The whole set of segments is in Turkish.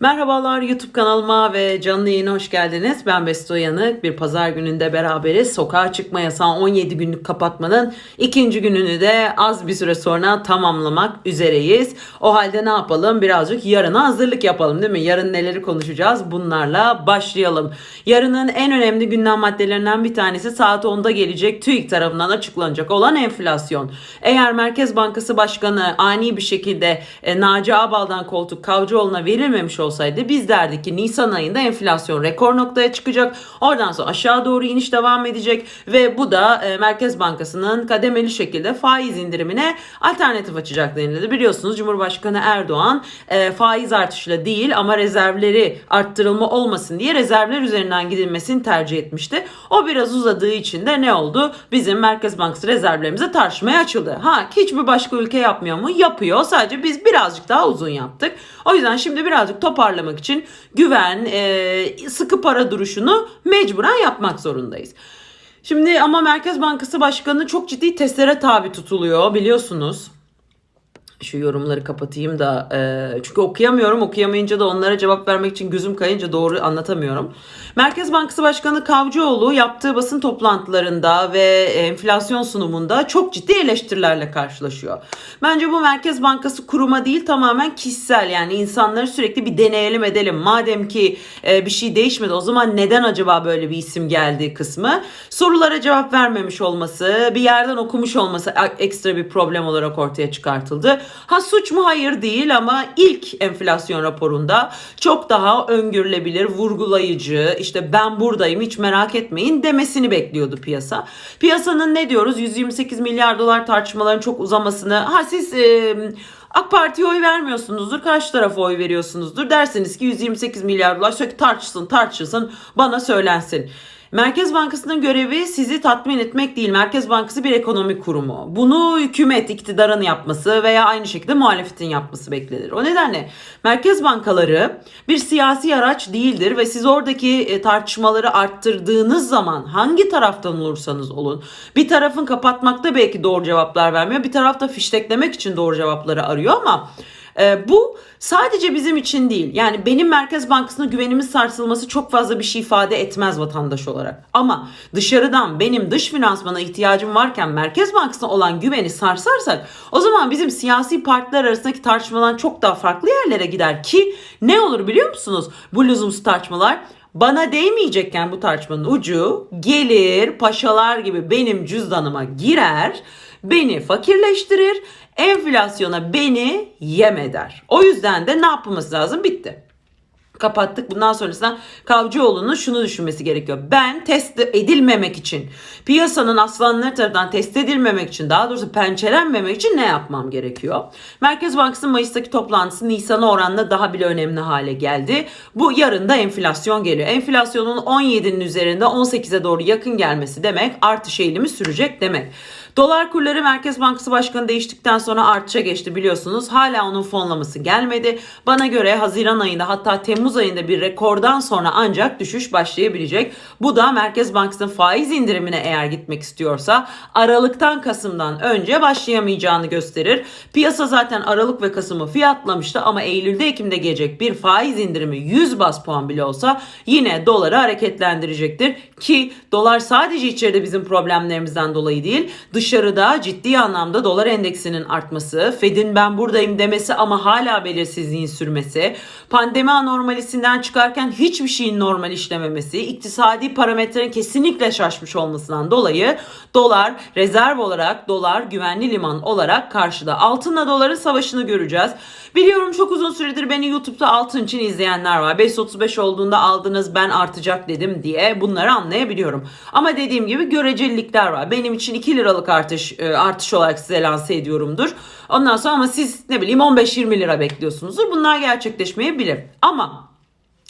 Merhabalar YouTube kanalıma ve canlı yayına hoş geldiniz. Ben Besto Yanık. Bir pazar gününde beraberiz. Sokağa çıkma yasağı 17 günlük kapatmanın ikinci gününü de az bir süre sonra tamamlamak üzereyiz. O halde ne yapalım? Birazcık yarına hazırlık yapalım değil mi? Yarın neleri konuşacağız? Bunlarla başlayalım. Yarının en önemli gündem maddelerinden bir tanesi saat 10'da gelecek TÜİK tarafından açıklanacak olan enflasyon. Eğer Merkez Bankası Başkanı ani bir şekilde e, Naci Ağbal'dan koltuk Kavcıoğlu'na verilmemiş olsaydı biz derdik ki Nisan ayında enflasyon rekor noktaya çıkacak. Oradan sonra aşağı doğru iniş devam edecek ve bu da e, Merkez Bankası'nın kademeli şekilde faiz indirimine alternatif açacak denildi. Biliyorsunuz Cumhurbaşkanı Erdoğan e, faiz artışıyla değil ama rezervleri arttırılma olmasın diye rezervler üzerinden gidilmesini tercih etmişti. O biraz uzadığı için de ne oldu? Bizim Merkez Bankası rezervlerimize tartışmaya açıldı. Ha hiçbir başka ülke yapmıyor mu? Yapıyor. Sadece biz birazcık daha uzun yaptık. O yüzden şimdi birazcık toparlamak için güven, e, sıkı para duruşunu mecburen yapmak zorundayız. Şimdi ama Merkez Bankası Başkanı çok ciddi testlere tabi tutuluyor biliyorsunuz. Şu yorumları kapatayım da e, çünkü okuyamıyorum okuyamayınca da onlara cevap vermek için gözüm kayınca doğru anlatamıyorum. Merkez Bankası Başkanı Kavcıoğlu yaptığı basın toplantılarında ve enflasyon sunumunda çok ciddi eleştirilerle karşılaşıyor. Bence bu Merkez Bankası kuruma değil tamamen kişisel yani insanları sürekli bir deneyelim edelim. Madem ki e, bir şey değişmedi o zaman neden acaba böyle bir isim geldi kısmı. Sorulara cevap vermemiş olması, bir yerden okumuş olması ekstra bir problem olarak ortaya çıkartıldı. Ha suç mu? Hayır değil ama ilk enflasyon raporunda çok daha öngörülebilir, vurgulayıcı, işte ben buradayım hiç merak etmeyin demesini bekliyordu piyasa. Piyasanın ne diyoruz? 128 milyar dolar tartışmaların çok uzamasını. Ha siz e, AK Parti'ye oy vermiyorsunuzdur. Karşı tarafa oy veriyorsunuzdur. Dersiniz ki 128 milyar dolar sürekli tartışsın tartışılsın bana söylensin. Merkez Bankası'nın görevi sizi tatmin etmek değil. Merkez Bankası bir ekonomi kurumu. Bunu hükümet iktidarın yapması veya aynı şekilde muhalefetin yapması beklenir. O nedenle merkez bankaları bir siyasi araç değildir ve siz oradaki e, tartışmaları arttırdığınız zaman hangi taraftan olursanız olun bir tarafın kapatmakta belki doğru cevaplar vermiyor. Bir taraf da fişteklemek için doğru cevapları arıyor ama e, bu sadece bizim için değil. Yani benim Merkez Bankası'na güvenimiz sarsılması çok fazla bir şey ifade etmez vatandaş olarak. Ama dışarıdan benim dış finansmana ihtiyacım varken Merkez Bankası'na olan güveni sarsarsak o zaman bizim siyasi partiler arasındaki tartışmadan çok daha farklı yerlere gider ki ne olur biliyor musunuz? Bu lüzumsuz tartışmalar bana değmeyecekken bu tartışmanın ucu gelir paşalar gibi benim cüzdanıma girer beni fakirleştirir enflasyona beni yem eder. O yüzden de ne yapılması lazım? Bitti kapattık. Bundan sonrasında Kavcıoğlu'nun şunu düşünmesi gerekiyor. Ben test edilmemek için, piyasanın aslanları tarafından test edilmemek için, daha doğrusu pençelenmemek için ne yapmam gerekiyor? Merkez Bankası'nın Mayıs'taki toplantısı Nisan'a oranla daha bile önemli hale geldi. Bu yarın da enflasyon geliyor. Enflasyonun 17'nin üzerinde 18'e doğru yakın gelmesi demek artış eğilimi sürecek demek. Dolar kurları Merkez Bankası Başkanı değiştikten sonra artışa geçti biliyorsunuz. Hala onun fonlaması gelmedi. Bana göre Haziran ayında hatta Temmuz ayında bir rekordan sonra ancak düşüş başlayabilecek. Bu da Merkez Bankası'nın faiz indirimine eğer gitmek istiyorsa Aralık'tan Kasım'dan önce başlayamayacağını gösterir. Piyasa zaten Aralık ve Kasım'ı fiyatlamıştı ama Eylül'de Ekim'de gelecek bir faiz indirimi 100 bas puan bile olsa yine doları hareketlendirecektir. Ki dolar sadece içeride bizim problemlerimizden dolayı değil dışarıda ciddi anlamda dolar endeksinin artması, Fed'in ben buradayım demesi ama hala belirsizliğin sürmesi, pandemi anormalisinden çıkarken hiçbir şeyin normal işlememesi, iktisadi parametrenin kesinlikle şaşmış olmasından dolayı dolar rezerv olarak, dolar güvenli liman olarak karşıda. Altınla doların savaşını göreceğiz. Biliyorum çok uzun süredir beni YouTube'da altın için izleyenler var. 5.35 olduğunda aldınız ben artacak dedim diye bunları anlayabiliyorum. Ama dediğim gibi görecelilikler var. Benim için 2 liralık artış e, artış olarak size lanse ediyorumdur. Ondan sonra ama siz ne bileyim 15-20 lira bekliyorsunuzdur. Bunlar gerçekleşmeyebilir. Ama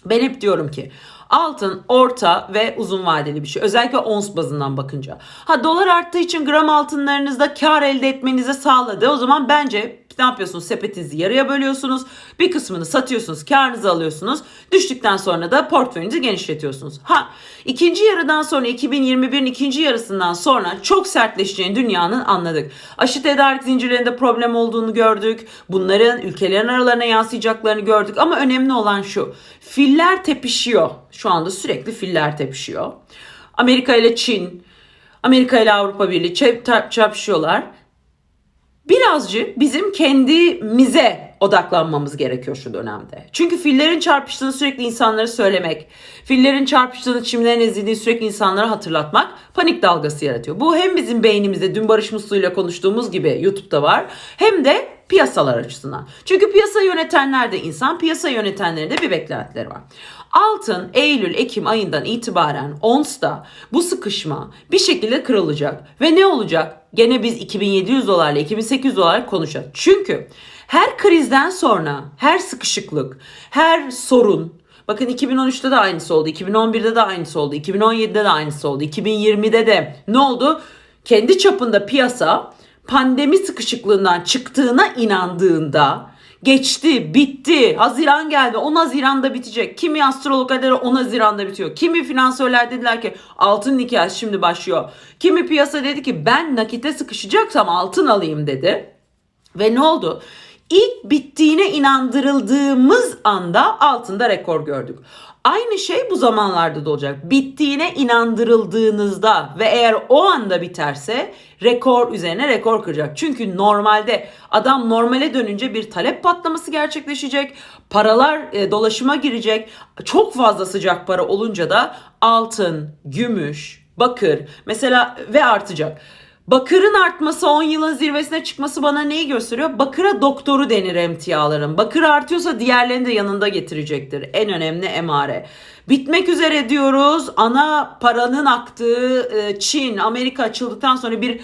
ben hep diyorum ki Altın orta ve uzun vadeli bir şey. Özellikle ons bazından bakınca. Ha dolar arttığı için gram altınlarınızda kar elde etmenize sağladı. O zaman bence ne yapıyorsunuz? Sepetinizi yarıya bölüyorsunuz. Bir kısmını satıyorsunuz, karınızı alıyorsunuz. Düştükten sonra da portföyünüzü genişletiyorsunuz. Ha, ikinci yarıdan sonra 2021'in ikinci yarısından sonra çok sertleşeceğini dünyanın anladık. Aşı tedarik zincirlerinde problem olduğunu gördük. Bunların ülkelerin aralarına yansıyacaklarını gördük. Ama önemli olan şu. Filler tepişiyor. Şu anda sürekli filler tepişiyor. Amerika ile Çin, Amerika ile Avrupa Birliği çep- çarpışıyorlar birazcık bizim kendimize odaklanmamız gerekiyor şu dönemde. Çünkü fillerin çarpıştığını sürekli insanlara söylemek, fillerin çarpıştığını çimlerin ezildiğini sürekli insanlara hatırlatmak panik dalgası yaratıyor. Bu hem bizim beynimizde dün Barış Muslu ile konuştuğumuz gibi YouTube'da var hem de piyasalar açısından. Çünkü piyasa yönetenler de insan, piyasa yönetenlerin bir beklentileri var. Altın Eylül Ekim ayından itibaren ONS'ta bu sıkışma bir şekilde kırılacak ve ne olacak? Gene biz 2700 dolarla 2800 dolar konuşacağız. Çünkü her krizden sonra her sıkışıklık, her sorun Bakın 2013'te de aynısı oldu, 2011'de de aynısı oldu, 2017'de de aynısı oldu, 2020'de de ne oldu? Kendi çapında piyasa pandemi sıkışıklığından çıktığına inandığında geçti, bitti. Haziran geldi. 10 Haziran'da bitecek. Kimi astrologlar dedi 10 Haziran'da bitiyor. Kimi finansörler dediler ki altın hikayesi şimdi başlıyor. Kimi piyasa dedi ki ben nakite sıkışacaksam altın alayım dedi. Ve ne oldu? İlk bittiğine inandırıldığımız anda altında rekor gördük. Aynı şey bu zamanlarda da olacak. Bittiğine inandırıldığınızda ve eğer o anda biterse rekor üzerine rekor kıracak. Çünkü normalde adam normale dönünce bir talep patlaması gerçekleşecek. Paralar e, dolaşıma girecek. Çok fazla sıcak para olunca da altın, gümüş, bakır mesela ve artacak. Bakırın artması 10 yılın zirvesine çıkması bana neyi gösteriyor? Bakıra doktoru denir emtiaların. Bakır artıyorsa diğerlerini de yanında getirecektir. En önemli emare. Bitmek üzere diyoruz. Ana paranın aktığı e, Çin, Amerika açıldıktan sonra bir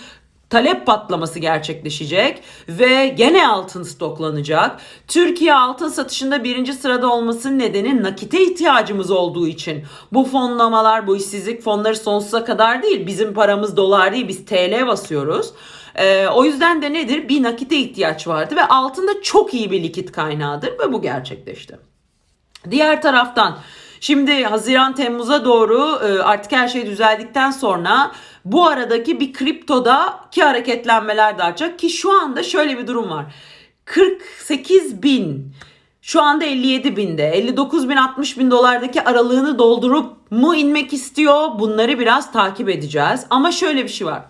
talep patlaması gerçekleşecek ve gene altın stoklanacak. Türkiye altın satışında birinci sırada olmasının nedeni nakite ihtiyacımız olduğu için. Bu fonlamalar, bu işsizlik fonları sonsuza kadar değil. Bizim paramız dolar değil, biz TL basıyoruz. Ee, o yüzden de nedir? Bir nakite ihtiyaç vardı ve altında çok iyi bir likit kaynağıdır ve bu gerçekleşti. Diğer taraftan Şimdi Haziran Temmuz'a doğru e, artık her şey düzeldikten sonra bu aradaki bir kriptodaki hareketlenmeler de artacak ki şu anda şöyle bir durum var. 48 bin şu anda 57 binde 59 bin 60 bin dolardaki aralığını doldurup mu inmek istiyor bunları biraz takip edeceğiz ama şöyle bir şey var.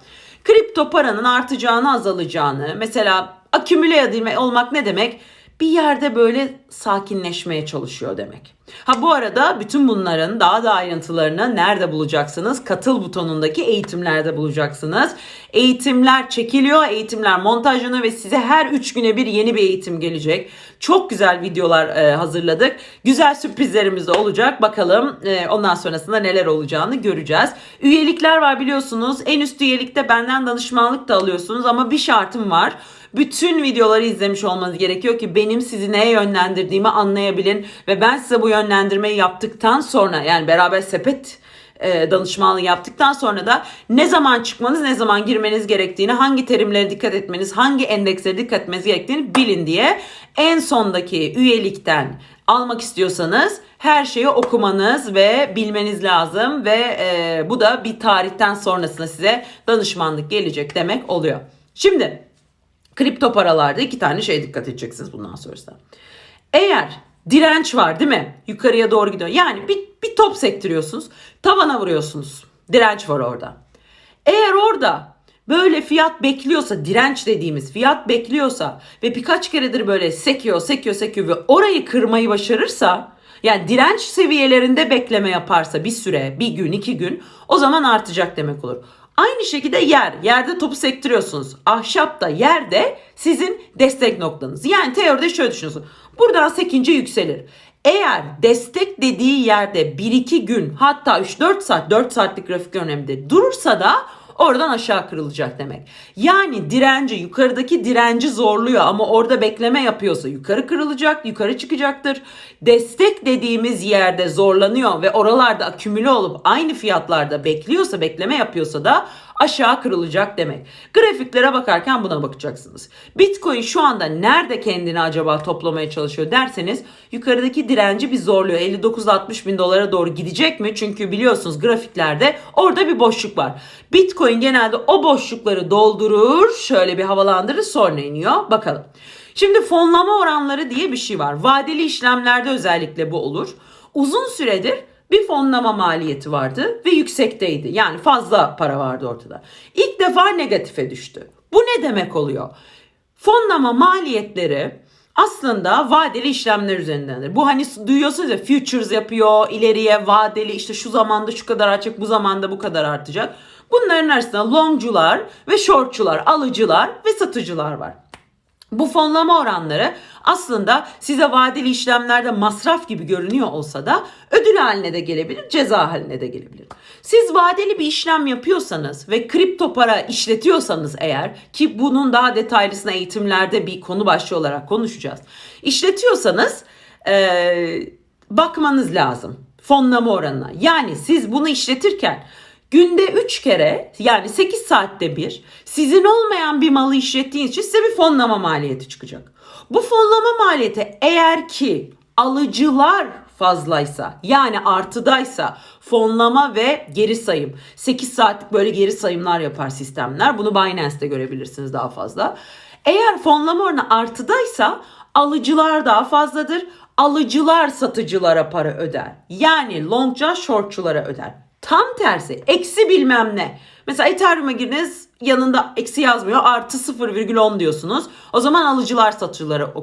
Kripto paranın artacağını azalacağını mesela akümüle olmak ne demek? Bir yerde böyle sakinleşmeye çalışıyor demek. Ha bu arada bütün bunların daha da ayrıntılarını nerede bulacaksınız? Katıl butonundaki eğitimlerde bulacaksınız. Eğitimler çekiliyor, eğitimler montajlanıyor ve size her 3 güne bir yeni bir eğitim gelecek. Çok güzel videolar e, hazırladık. Güzel sürprizlerimiz de olacak. Bakalım e, ondan sonrasında neler olacağını göreceğiz. Üyelikler var biliyorsunuz. En üst üyelikte benden danışmanlık da alıyorsunuz ama bir şartım var bütün videoları izlemiş olmanız gerekiyor ki benim sizi neye yönlendirdiğimi anlayabilin ve ben size bu yönlendirmeyi yaptıktan sonra yani beraber sepet e, danışmanlığı yaptıktan sonra da ne zaman çıkmanız, ne zaman girmeniz gerektiğini, hangi terimlere dikkat etmeniz, hangi endekslere dikkat etmeniz gerektiğini bilin diye en sondaki üyelikten almak istiyorsanız her şeyi okumanız ve bilmeniz lazım ve e, bu da bir tarihten sonrasında size danışmanlık gelecek demek oluyor. Şimdi Kripto paralarda iki tane şey dikkat edeceksiniz bundan sonrasında. Eğer direnç var değil mi? Yukarıya doğru gidiyor. Yani bir, bir top sektiriyorsunuz. Tavana vuruyorsunuz. Direnç var orada. Eğer orada böyle fiyat bekliyorsa direnç dediğimiz fiyat bekliyorsa ve birkaç keredir böyle sekiyor sekiyor sekiyor ve orayı kırmayı başarırsa yani direnç seviyelerinde bekleme yaparsa bir süre bir gün iki gün o zaman artacak demek olur. Aynı şekilde yer. Yerde topu sektiriyorsunuz. Ahşap da yerde sizin destek noktanız. Yani teoride şöyle düşünüyorsun. Buradan sekince yükselir. Eğer destek dediği yerde 1-2 gün hatta 3-4 saat 4 saatlik grafik önemli durursa da oradan aşağı kırılacak demek. Yani direnci yukarıdaki direnci zorluyor ama orada bekleme yapıyorsa yukarı kırılacak, yukarı çıkacaktır. Destek dediğimiz yerde zorlanıyor ve oralarda akümüle olup aynı fiyatlarda bekliyorsa, bekleme yapıyorsa da aşağı kırılacak demek. Grafiklere bakarken buna bakacaksınız. Bitcoin şu anda nerede kendini acaba toplamaya çalışıyor derseniz yukarıdaki direnci bir zorluyor. 59-60 bin dolara doğru gidecek mi? Çünkü biliyorsunuz grafiklerde orada bir boşluk var. Bitcoin genelde o boşlukları doldurur, şöyle bir havalandırır sonra iniyor. Bakalım. Şimdi fonlama oranları diye bir şey var. Vadeli işlemlerde özellikle bu olur. Uzun süredir bir fonlama maliyeti vardı ve yüksekteydi. Yani fazla para vardı ortada. İlk defa negatife düştü. Bu ne demek oluyor? Fonlama maliyetleri aslında vadeli işlemler üzerindendir. Bu hani duyuyorsunuz ya futures yapıyor, ileriye vadeli işte şu zamanda şu kadar artacak, bu zamanda bu kadar artacak. Bunların arasında longcular ve shortçular, alıcılar ve satıcılar var. Bu fonlama oranları aslında size vadeli işlemlerde masraf gibi görünüyor olsa da ödül haline de gelebilir, ceza haline de gelebilir. Siz vadeli bir işlem yapıyorsanız ve kripto para işletiyorsanız eğer ki bunun daha detaylısına eğitimlerde bir konu başlığı olarak konuşacağız. İşletiyorsanız ee, bakmanız lazım fonlama oranına. Yani siz bunu işletirken Günde 3 kere yani 8 saatte bir sizin olmayan bir malı işlettiğiniz için size bir fonlama maliyeti çıkacak. Bu fonlama maliyeti eğer ki alıcılar fazlaysa yani artıdaysa fonlama ve geri sayım 8 saatlik böyle geri sayımlar yapar sistemler. Bunu Binance'te görebilirsiniz daha fazla. Eğer fonlama oranı artıdaysa alıcılar daha fazladır. Alıcılar satıcılara para öder. Yani longca shortçulara öder. Tam tersi eksi bilmem ne. Mesela Ethereum'a girdiniz yanında eksi yazmıyor artı 0,10 diyorsunuz. O zaman alıcılar satıcılara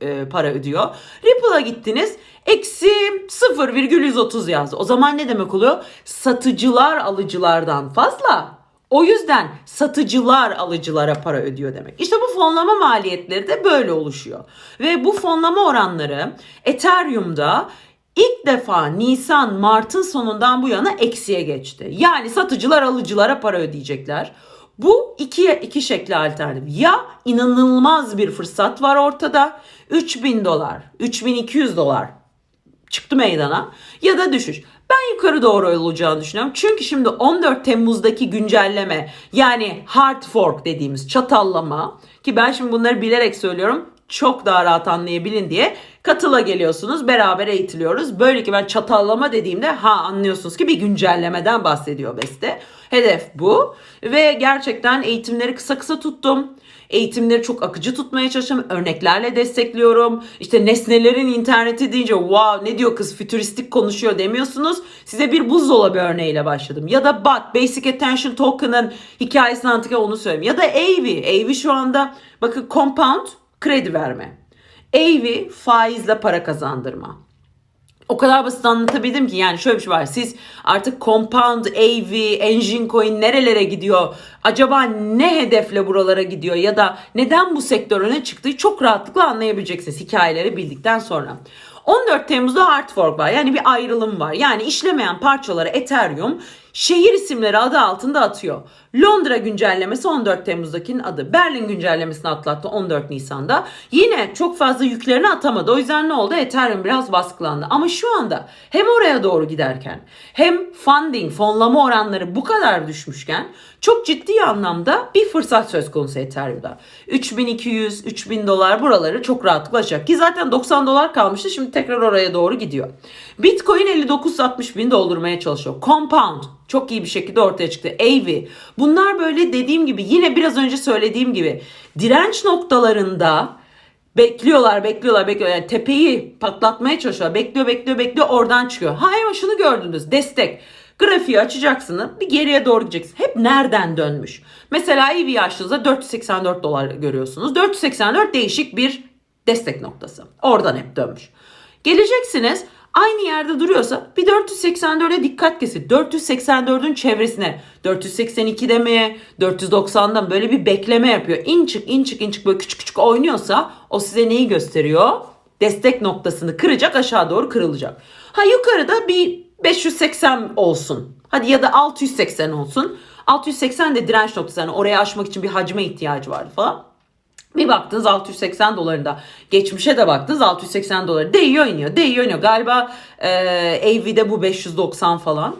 e, para ödüyor. Ripple'a gittiniz eksi 0,130 yazdı. O zaman ne demek oluyor? Satıcılar alıcılardan fazla. O yüzden satıcılar alıcılara para ödüyor demek. İşte bu fonlama maliyetleri de böyle oluşuyor. Ve bu fonlama oranları Ethereum'da ilk defa Nisan Mart'ın sonundan bu yana eksiye geçti. Yani satıcılar alıcılara para ödeyecekler. Bu ikiye iki şekli alternatif. Ya inanılmaz bir fırsat var ortada. 3000 dolar, 3200 dolar çıktı meydana ya da düşüş. Ben yukarı doğru olacağını düşünüyorum. Çünkü şimdi 14 Temmuz'daki güncelleme yani hard fork dediğimiz çatallama ki ben şimdi bunları bilerek söylüyorum çok daha rahat anlayabilin diye katıla geliyorsunuz. Beraber eğitiliyoruz. Böyle ki ben çatallama dediğimde ha anlıyorsunuz ki bir güncellemeden bahsediyor Beste. Hedef bu. Ve gerçekten eğitimleri kısa kısa tuttum. Eğitimleri çok akıcı tutmaya çalışıyorum. Örneklerle destekliyorum. İşte nesnelerin interneti deyince wow ne diyor kız fütüristik konuşuyor demiyorsunuz. Size bir buzdolabı örneğiyle başladım. Ya da BAT Basic Attention Token'ın hikayesini anlatırken onu söyleyeyim. Ya da AV. AV şu anda bakın compound kredi verme. AV faizle para kazandırma. O kadar basit anlatabildim ki yani şöyle bir şey var. Siz artık Compound, AV, Engine Coin nerelere gidiyor? Acaba ne hedefle buralara gidiyor? Ya da neden bu sektör öne çıktığı çok rahatlıkla anlayabileceksiniz hikayeleri bildikten sonra. 14 Temmuz'da hard fork var. Yani bir ayrılım var. Yani işlemeyen parçaları Ethereum şehir isimleri adı altında atıyor. Londra güncellemesi 14 Temmuz'dakinin adı. Berlin güncellemesini atlattı 14 Nisan'da. Yine çok fazla yüklerini atamadı. O yüzden ne oldu? Ethereum biraz baskılandı. Ama şu anda hem oraya doğru giderken hem funding, fonlama oranları bu kadar düşmüşken çok ciddi anlamda bir fırsat söz konusu Ethereum'da. 3200, 3000 dolar buraları çok rahatlıkla aşacak. Ki zaten 90 dolar kalmıştı. Şimdi tekrar oraya doğru gidiyor. Bitcoin 59-60 bin doldurmaya çalışıyor. Compound çok iyi bir şekilde ortaya çıktı. AV. Bunlar böyle dediğim gibi yine biraz önce söylediğim gibi direnç noktalarında bekliyorlar, bekliyorlar, bekliyorlar. Yani tepeyi patlatmaya çalışıyorlar. Bekliyor, bekliyor, bekliyor. Oradan çıkıyor. Ha ama şunu gördünüz. Destek. Grafiği açacaksınız. Bir geriye doğru gideceksin. Hep nereden dönmüş? Mesela EV açtığınızda 484 dolar görüyorsunuz. 484 değişik bir destek noktası. Oradan hep dönmüş. Geleceksiniz aynı yerde duruyorsa bir 484'e dikkat kesin. 484'ün çevresine 482'de mi 490'da mı böyle bir bekleme yapıyor. İn çık in çık in çık böyle küçük küçük oynuyorsa o size neyi gösteriyor? Destek noktasını kıracak aşağı doğru kırılacak. Ha yukarıda bir 580 olsun. Hadi ya da 680 olsun. 680 de direnç noktası. Yani oraya aşmak için bir hacme ihtiyacı vardı falan. Bir baktınız 680 dolarında. Geçmişe de baktınız 680 doları. Değiyor iniyor. Değiyor iniyor. Galiba e, AV'de bu 590 falan.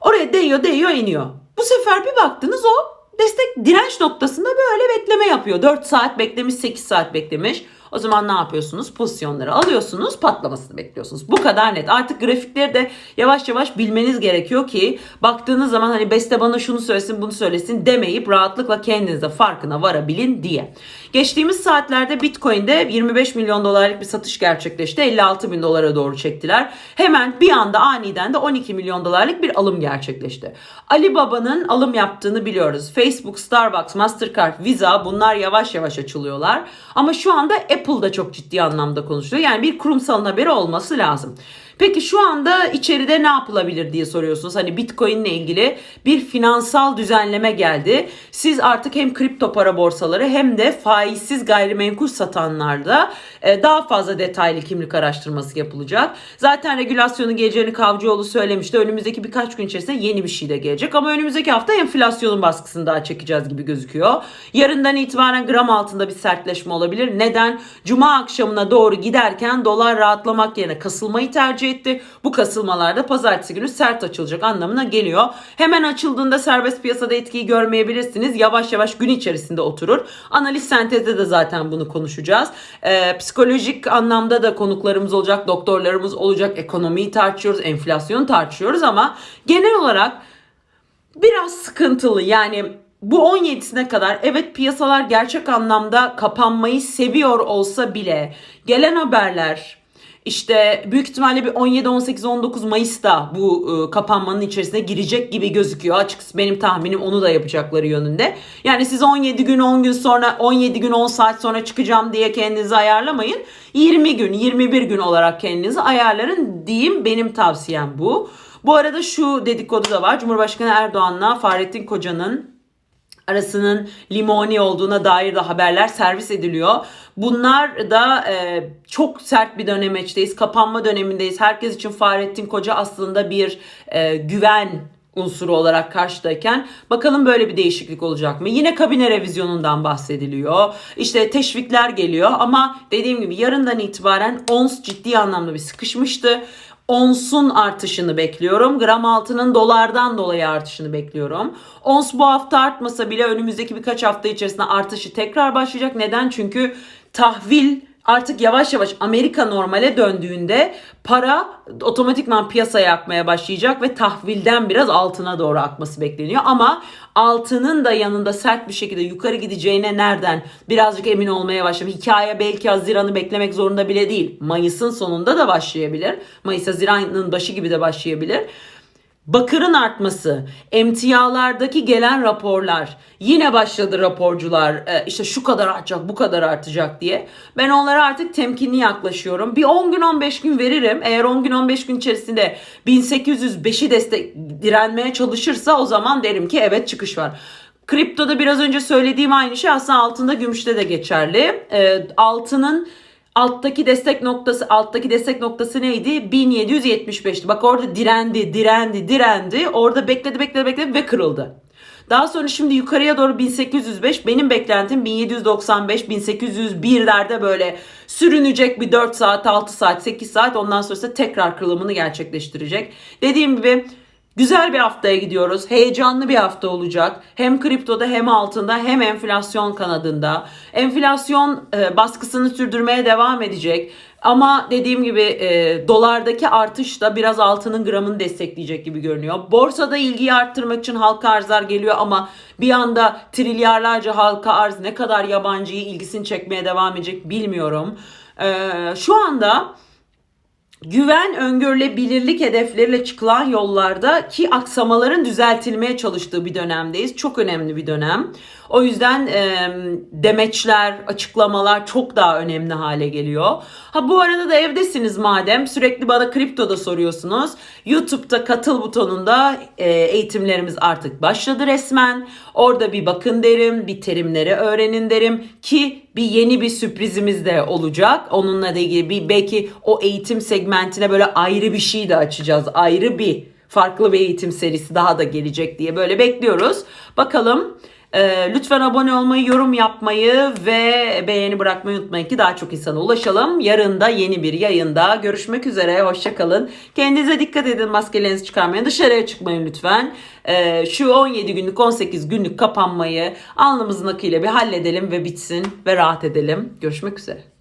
Oraya değiyor değiyor iniyor. Bu sefer bir baktınız o destek direnç noktasında böyle bekleme yapıyor. 4 saat beklemiş 8 saat beklemiş. O zaman ne yapıyorsunuz? Pozisyonları alıyorsunuz, patlamasını bekliyorsunuz. Bu kadar net. Artık grafikleri de yavaş yavaş bilmeniz gerekiyor ki baktığınız zaman hani Beste bana şunu söylesin, bunu söylesin demeyip rahatlıkla kendinize farkına varabilin diye. Geçtiğimiz saatlerde Bitcoin'de 25 milyon dolarlık bir satış gerçekleşti. 56 bin dolara doğru çektiler. Hemen bir anda aniden de 12 milyon dolarlık bir alım gerçekleşti. Ali Baba'nın alım yaptığını biliyoruz. Facebook, Starbucks, Mastercard, Visa bunlar yavaş yavaş açılıyorlar. Ama şu anda Apple da çok ciddi anlamda konuşuyor. Yani bir kurumsal haberi olması lazım. Peki şu anda içeride ne yapılabilir diye soruyorsunuz. Hani Bitcoin ile ilgili bir finansal düzenleme geldi. Siz artık hem kripto para borsaları hem de faizsiz gayrimenkul satanlarda e, daha fazla detaylı kimlik araştırması yapılacak. Zaten regülasyonun geleceğini Kavcıoğlu söylemişti. Önümüzdeki birkaç gün içerisinde yeni bir şey de gelecek. Ama önümüzdeki hafta enflasyonun baskısını daha çekeceğiz gibi gözüküyor. Yarından itibaren gram altında bir sertleşme olabilir. Neden? Cuma akşamına doğru giderken dolar rahatlamak yerine kasılmayı tercih etti. Bu kasılmalarda pazartesi günü sert açılacak anlamına geliyor. Hemen açıldığında serbest piyasada etkiyi görmeyebilirsiniz. Yavaş yavaş gün içerisinde oturur. Analiz sentezde de zaten bunu konuşacağız. Ee, psikolojik anlamda da konuklarımız olacak, doktorlarımız olacak. Ekonomiyi tartışıyoruz, enflasyonu tartışıyoruz ama genel olarak biraz sıkıntılı. Yani bu 17'sine kadar evet piyasalar gerçek anlamda kapanmayı seviyor olsa bile gelen haberler işte büyük ihtimalle bir 17, 18, 19 Mayıs'ta bu e, kapanmanın içerisine girecek gibi gözüküyor. Açıkçası benim tahminim onu da yapacakları yönünde. Yani siz 17 gün 10 gün sonra 17 gün 10 saat sonra çıkacağım diye kendinizi ayarlamayın. 20 gün 21 gün olarak kendinizi ayarların diyeyim benim tavsiyem bu. Bu arada şu dedikodu da var. Cumhurbaşkanı Erdoğan'la Fahrettin Koca'nın arasının limoni olduğuna dair de haberler servis ediliyor. Bunlar da e, çok sert bir dönemeçteyiz. Kapanma dönemindeyiz. Herkes için Fahrettin Koca aslında bir e, güven unsuru olarak karşıdayken bakalım böyle bir değişiklik olacak mı? Yine kabine revizyonundan bahsediliyor. İşte teşvikler geliyor ama dediğim gibi yarından itibaren ons ciddi anlamda bir sıkışmıştı onsun artışını bekliyorum. Gram altının dolardan dolayı artışını bekliyorum. Ons bu hafta artmasa bile önümüzdeki birkaç hafta içerisinde artışı tekrar başlayacak. Neden? Çünkü tahvil artık yavaş yavaş Amerika normale döndüğünde para otomatikman piyasaya akmaya başlayacak ve tahvilden biraz altına doğru akması bekleniyor. Ama altının da yanında sert bir şekilde yukarı gideceğine nereden birazcık emin olmaya başladım. Hikaye belki Haziran'ı beklemek zorunda bile değil. Mayıs'ın sonunda da başlayabilir. Mayıs Haziran'ın başı gibi de başlayabilir. Bakırın artması, emtialardaki gelen raporlar, yine başladı raporcular e, işte şu kadar artacak, bu kadar artacak diye. Ben onlara artık temkinli yaklaşıyorum. Bir 10 gün 15 gün veririm. Eğer 10 gün 15 gün içerisinde 1805'i destek direnmeye çalışırsa o zaman derim ki evet çıkış var. Kriptoda biraz önce söylediğim aynı şey aslında altında gümüşte de geçerli. E, altının alttaki destek noktası alttaki destek noktası neydi? 1775'ti. Bak orada direndi, direndi, direndi. Orada bekledi, bekledi, bekledi ve kırıldı. Daha sonra şimdi yukarıya doğru 1805 benim beklentim 1795 1801'lerde böyle sürünecek bir 4 saat 6 saat 8 saat ondan sonra tekrar kırılımını gerçekleştirecek. Dediğim gibi Güzel bir haftaya gidiyoruz. Heyecanlı bir hafta olacak. Hem kriptoda hem altında hem enflasyon kanadında. Enflasyon e, baskısını sürdürmeye devam edecek. Ama dediğim gibi e, dolardaki artış da biraz altının gramını destekleyecek gibi görünüyor. Borsada ilgiyi arttırmak için halka arzlar geliyor ama bir anda trilyarlarca halka arz ne kadar yabancıyı ilgisini çekmeye devam edecek bilmiyorum. E, şu anda güven öngörülebilirlik hedefleriyle çıkılan yollarda ki aksamaların düzeltilmeye çalıştığı bir dönemdeyiz. Çok önemli bir dönem. O yüzden e, demeçler, açıklamalar çok daha önemli hale geliyor. Ha bu arada da evdesiniz madem sürekli bana kriptoda soruyorsunuz. YouTube'da katıl butonunda e, eğitimlerimiz artık başladı resmen. Orada bir bakın derim, bir terimleri öğrenin derim ki bir yeni bir sürprizimiz de olacak. Onunla da ilgili bir belki o eğitim segmentine böyle ayrı bir şey de açacağız. Ayrı bir farklı bir eğitim serisi daha da gelecek diye böyle bekliyoruz. Bakalım. Ee, lütfen abone olmayı, yorum yapmayı ve beğeni bırakmayı unutmayın ki daha çok insana ulaşalım. Yarın da yeni bir yayında görüşmek üzere. Hoşçakalın. Kendinize dikkat edin. Maskelerinizi çıkarmayın. Dışarıya çıkmayın lütfen. Ee, şu 17 günlük, 18 günlük kapanmayı alnımızın akıyla bir halledelim ve bitsin ve rahat edelim. Görüşmek üzere.